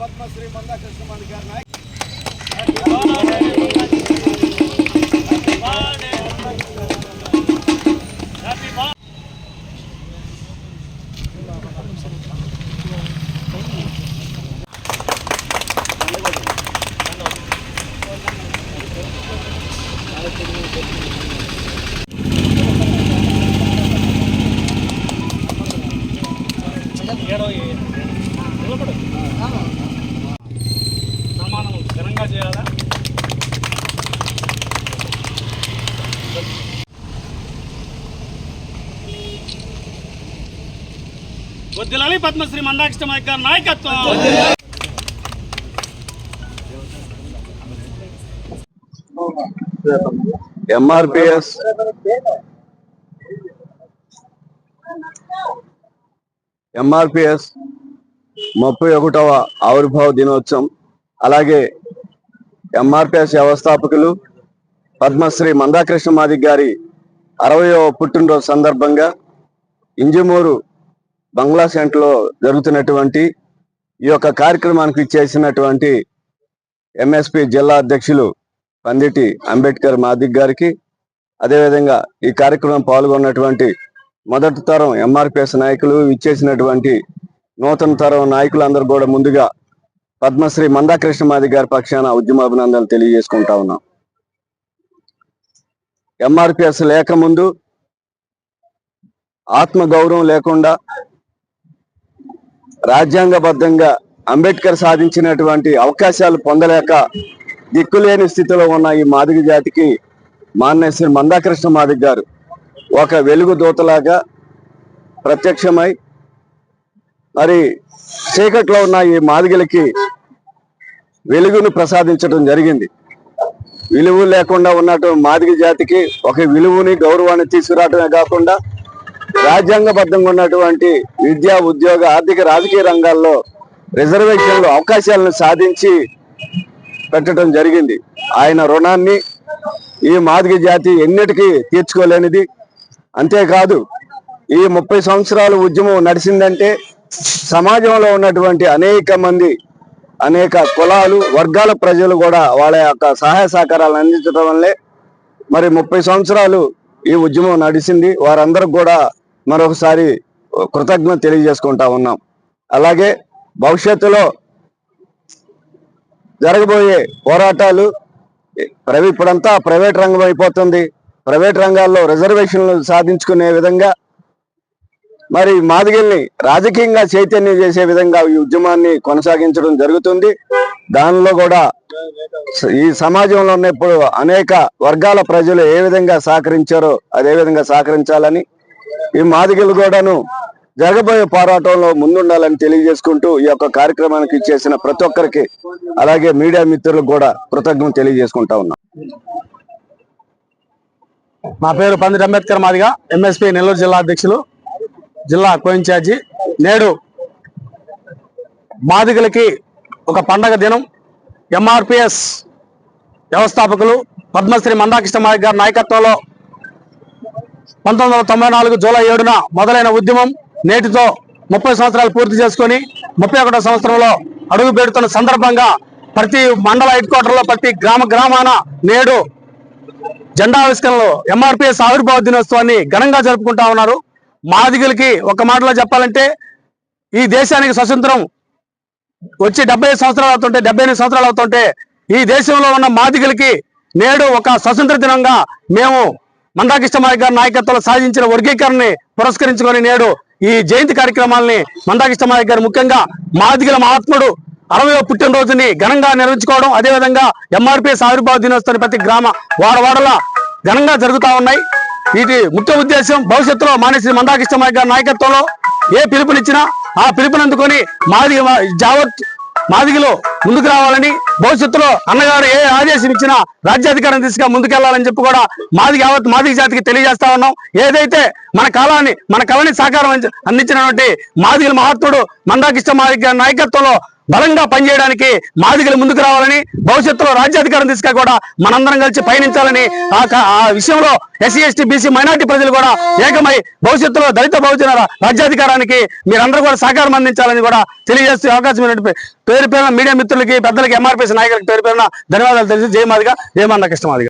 పద్మశ్రీ మందాకృష్ణ గారి నాయక్ వద్దులాలి పద్మశ్రీ మందాకృష్ణ నాయక్ గారి నాయకత్వం. ఎంఆర్పిఎస్ ఎంఆర్పిఎస్ ముప్పై ఒకటవ ఆవిర్భావ దినోత్సవం. అలాగే ఎంఆర్పిఎస్ వ్యవస్థాపకులు పద్మశ్రీ మందాకృష్ణ మాదిక్ గారి అరవయవ పుట్టినరోజు సందర్భంగా ఇంజమూరు బంగ్లా సెంటర్లో జరుగుతున్నటువంటి ఈ యొక్క కార్యక్రమానికి చేసినటువంటి ఎంఎస్పి జిల్లా అధ్యక్షులు పందిటి అంబేద్కర్ మాదిక్ గారికి అదేవిధంగా ఈ కార్యక్రమం పాల్గొన్నటువంటి మొదటి తరం ఎంఆర్పిఎస్ నాయకులు ఇచ్చేసినటువంటి నూతన తరం నాయకులందరూ కూడా ముందుగా పద్మశ్రీ మందాకృష్ణ మాదిక్ గారి పక్షాన ఉద్యమాభినందనలు తెలియజేసుకుంటా ఉన్నాం. ఎంఆర్పిఎస్ లేకముందు ఆత్మ గౌరవం లేకుండా రాజ్యాంగబద్ధంగా అంబేద్కర్ సాధించినటువంటి అవకాశాలు పొందలేక దిక్కులేని స్థితిలో ఉన్న ఈ మాదిగ జాతికి మాన్యశ్రీ మందాకృష్ణ మాదిగ గారు ఒక వెలుగు దూతలాగా ప్రత్యక్షమై మరి చీకట్లో ఉన్న ఈ మాదిగలకి వెలుగును ప్రసాదించడం జరిగింది. విలువ లేకుండా ఉన్నటువంటి మాదిగ జాతికి ఒక విలువని గౌరవాన్ని తీసుకురావడమే కాకుండా రాజ్యాంగబద్ధంగా ఉన్నటువంటి విద్యా ఉద్యోగ ఆర్థిక రాజకీయ రంగాల్లో రిజర్వేషన్లు అవకాశాలను సాధించి పెట్టడం జరిగింది. ఆయన రుణాన్ని ఈ మాదిగ జాతి ఎన్నిటికీ తీర్చుకోలేనిది. అంతేకాదు ఈ ముప్పై సంవత్సరాల ఉద్యమం నడిచిందంటే సమాజంలో ఉన్నటువంటి అనేక మంది అనేక కులాలు వర్గాల ప్రజలు కూడా వాళ్ళ యొక్క సహాయ సహకారాలు అందించడం వల్లే మరి ముప్పై సంవత్సరాలు ఈ ఉద్యమం నడిచింది వారందరికి కూడా మరొకసారి కృతజ్ఞత తెలియజేసుకుంటా ఉన్నాం. అలాగే భవిష్యత్తులో జరగబోయే పోరాటాలు ప్రైవేట్ ఇప్పుడంతా ప్రైవేట్ రంగం అయిపోతుంది. ప్రైవేట్ రంగాల్లో రిజర్వేషన్లు సాధించుకునే విధంగా మరి మాదిగల్ని రాజకీయంగా చైతన్యం చేసే విధంగా ఈ ఉద్యమాన్ని కొనసాగించడం జరుగుతుంది. దానిలో కూడా ఈ సమాజంలో ఉన్నప్పుడు అనేక వర్గాల ప్రజలు ఏ విధంగా సహకరించారో అదే విధంగా సహకరించాలని ఈ మాదిగలు కూడాను జరగబోయే పోరాటంలో ముందుండాలని తెలియజేసుకుంటూ ఈ యొక్క కార్యక్రమానికి చేసిన ప్రతి ఒక్కరికి అలాగే మీడియా మిత్రులకు కూడా కృతజ్ఞత తెలియజేసుకుంటా ఉన్నా. నా పేరు పందిరి అంబేద్కర్ మాదిగా ఎంఎస్పి నెల్లూరు జిల్లా అధ్యక్షులు జిల్లా కోయిన్ఛార్జి నేడు మాదిగలకి ఒక పండగ దినం ఎంఆర్పిఎస్ వ్యవస్థాపకులు పద్మశ్రీ మందాకృష్ణ మాదిగ గారి నాయకత్వంలో పంతొమ్మిది వందల తొంభై నాలుగు జూలై ఏడున మొదలైన ఉద్యమం నేటితో ముప్పై సంవత్సరాలు పూర్తి చేసుకొని ముప్పై ఒకటో సంవత్సరంలో అడుగు పెడుతున్న సందర్భంగా ప్రతి మండల హెడ్ క్వార్టర్లో ప్రతి గ్రామ గ్రామాన నేడు జెండా ఆవిష్కరణలో ఎంఆర్పిఎస్ ఆవిర్భావ దినోత్సవాన్ని ఘనంగా జరుపుకుంటా ఉన్నారు. మాదిగులకి ఒక మాటలో చెప్పాలంటే ఈ దేశానికి స్వతంత్రం వచ్చి డెబ్బై సంవత్సరాలు అవుతుంటే డెబ్బై ఎనిమిది సంవత్సరాలు అవుతుంటే ఈ దేశంలో ఉన్న మాదిగులకి నేడు ఒక స్వతంత్ర దినంగా మేము మందాకృష్ణ మాదిగ గారి నాయకత్వంలో సాధించిన వర్గీకరణని పురస్కరించుకొని నేడు ఈ జయంతి కార్యక్రమాలని మందాకృష్ణ మాదిగ గారు ముఖ్యంగా మాదిగల మహాత్ముడు అరవయో పుట్టినరోజుని ఘనంగా నిర్వహించుకోవడం అదేవిధంగా ఎంఆర్పిఎస్ ఆవిర్భావ దినోత్సవాన్ని ప్రతి గ్రామ వాడవాడలా ఘనంగా జరుగుతా ఉన్నాయి. వీటి ముఖ్య ఉద్దేశం భవిష్యత్తులో మానేశ్వరి మందాకృష్ణ గారి నాయకత్వంలో ఏ పిలుపునిచ్చినా ఆ పిలుపునందుకొని మాది జావత్ మాదిగలో ముందుకు రావాలని భవిష్యత్తులో అన్నగారు ఏ ఆదేశం ఇచ్చినా రాజ్యాధికారం తీసుకుని ముందుకెళ్ళాలని చెప్పి కూడా మాదిగ యావత్ మాదిగ జాతికి తెలియజేస్తా ఉన్నాం. ఏదైతే మన కాలాన్ని మన కళని సాకారం అందించినటువంటి మాదిగల మహాత్ముడు మందాకిష్ట మాదిగ నాయకత్వంలో బలంగా పనిచేయడానికి మాదిగలు ముందుకు రావాలని భవిష్యత్తులో రాజ్యాధికారం తీసుక కూడా మనందరం కలిసి పయనించాలని ఆ ఆ విషయంలో ఎస్సీ ఎస్టీ బీసీ మైనార్టీ ప్రజలు కూడా ఏకమై భవిష్యత్తులో దళిత బహుజన రాజ్యాధికారానికి మీరందరూ కూడా సహకారం అందించాలని కూడా తెలియజేస్తే అవకాశం పేరు పేరున మీడియా మిత్రులకి పెద్దలకి ఎంఆర్పీఎస్ నాయకులకి పేరు పేరున ధన్యవాదాలు తెలిసి జయమాదిగా జయమాన కృష్ణమాదిగా